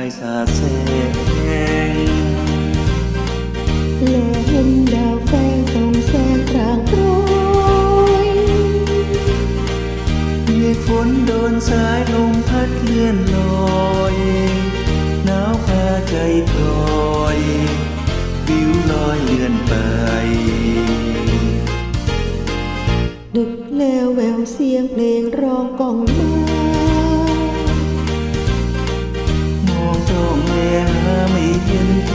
ายสาดแสงและเห็นดาวแฝงส่องแสงกลางโปรยมีฝนโดนสายลมพัดเลื่อนลอยหนาวพาใจกลอยวิวลอยเลื่อนไป ดึกแล้วแววเสียงเพลงร้องก้องมา ไม่เย็น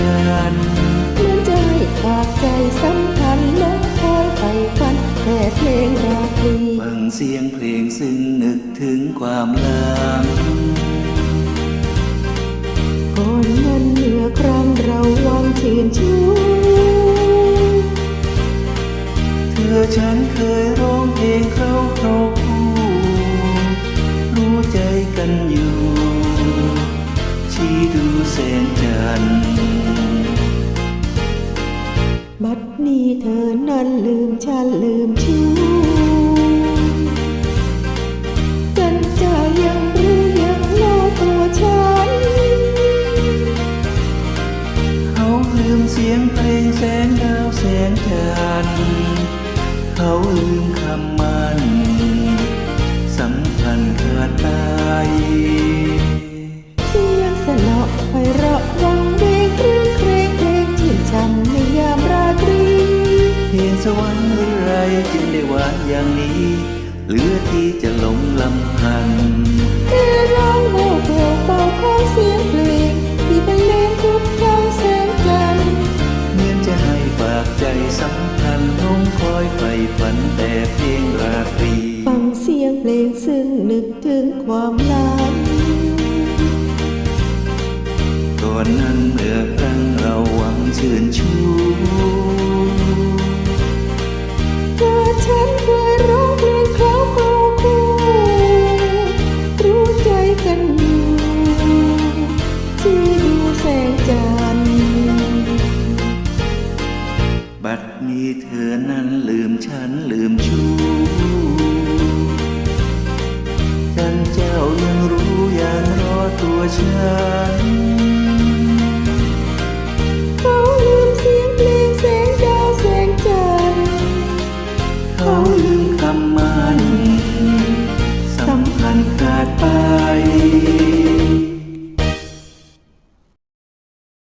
แสงจันทร์เหมือนใจฝากใจสัมพันธ์และคอยไฟฝันแต่เพลงราตรีฟังเสียงเพลงซึ่งนึกถึงความหลังก่อนนั้นเมื่อครั้งเราหวังชื่นชูเธอฉันเคยร้องเพลงเขาครบคู่รู้ใจกันอยู่ชี้ดูแสงจันทร์บัด นี้เธอนั้นลืมฉันลืมชูกันจะยังรู้ยังโลตัวฉัน เขาลืมเสียงเพลงแสงดาวแสงจันทร์เขาลืมคำมัน สัมพันธ์ขาดตาย อย่างนี้ เหลือที่จะหลงลำพันเมื่อร้องแววแผ่วเบาเข้าเสียงเพลงที่บรรเลงทุกครั้งแสงจันทร์เหมือนจะให้ฝากใจสำคัญลงคอยไฟฝันแต่เพียงราตรี ฟังเสียงเพลงซึ่งนึกถึงความหลังก่อนนั้นเมื่อครั้งเราหวังชื่นชู บัดนี้เธอนั้นลืมฉันลืมชู้ฉันเจ้ายังรู้ยังรอตัวฉั